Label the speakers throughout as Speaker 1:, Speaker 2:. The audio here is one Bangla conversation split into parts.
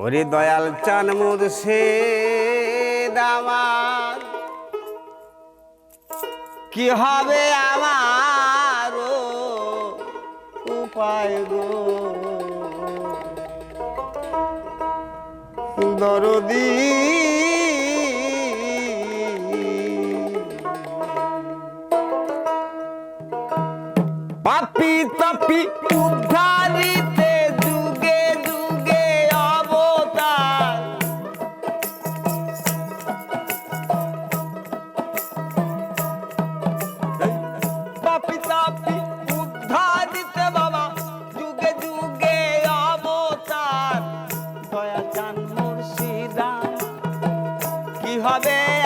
Speaker 1: ওরে দয়াল চান সে দামার কি হবে আমার উপায় গো? দরদি পাপি তাপি উদ্ধারিতে হবে।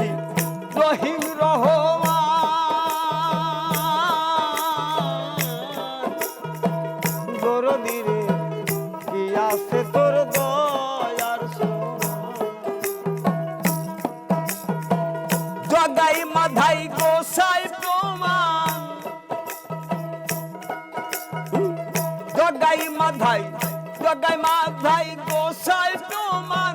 Speaker 1: শুনেছি রহিম রহমান। দরদিরে কি আছে তোর দয়ার জগাই মাধাই গোসাই প্রমাণ। জগাই মাধাই জগাই মাধাই গোসাই প্রমাণ।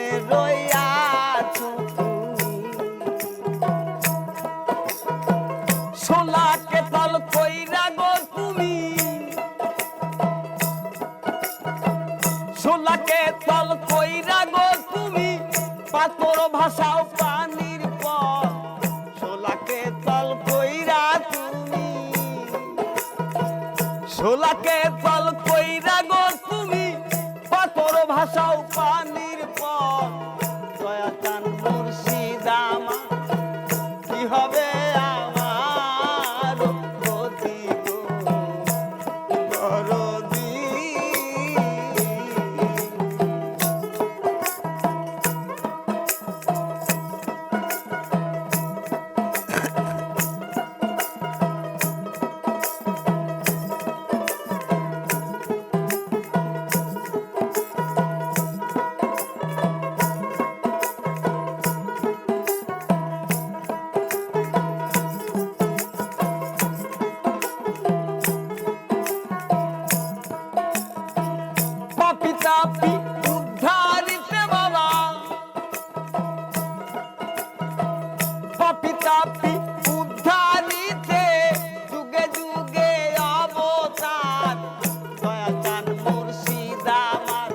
Speaker 1: সোলাকে তল কইরা গো তুমি, পাথর ভাষাও পানির পর। সোলাকে তল কইরা তুমি সোলাকে তল কইরা গো তুমি, পাথর ভাষাও পানির পাপি উদ্ধারিতে বাবা। পাপি তাপি উদ্ধারিতে যুগে যুগে অবতার। দয়া চান মুর্শিদ আমার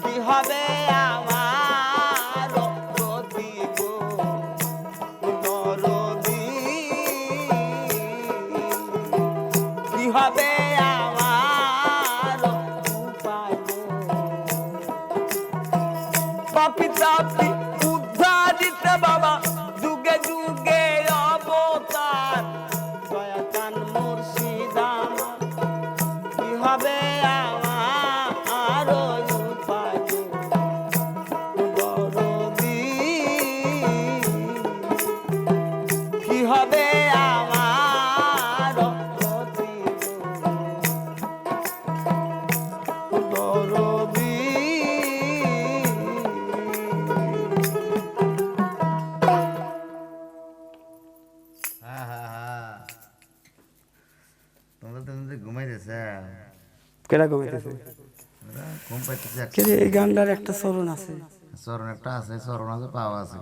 Speaker 1: কি হবে আমার গতি গো নরদি
Speaker 2: কি হবে
Speaker 1: কেডা ঘুমাইতেছে
Speaker 2: ঘুম পাইতেছে।
Speaker 1: কে রে, এই গানটার একটা চরণ আছে?
Speaker 2: চরণ একটা আছে চরণ আছে পাওয়া আছে।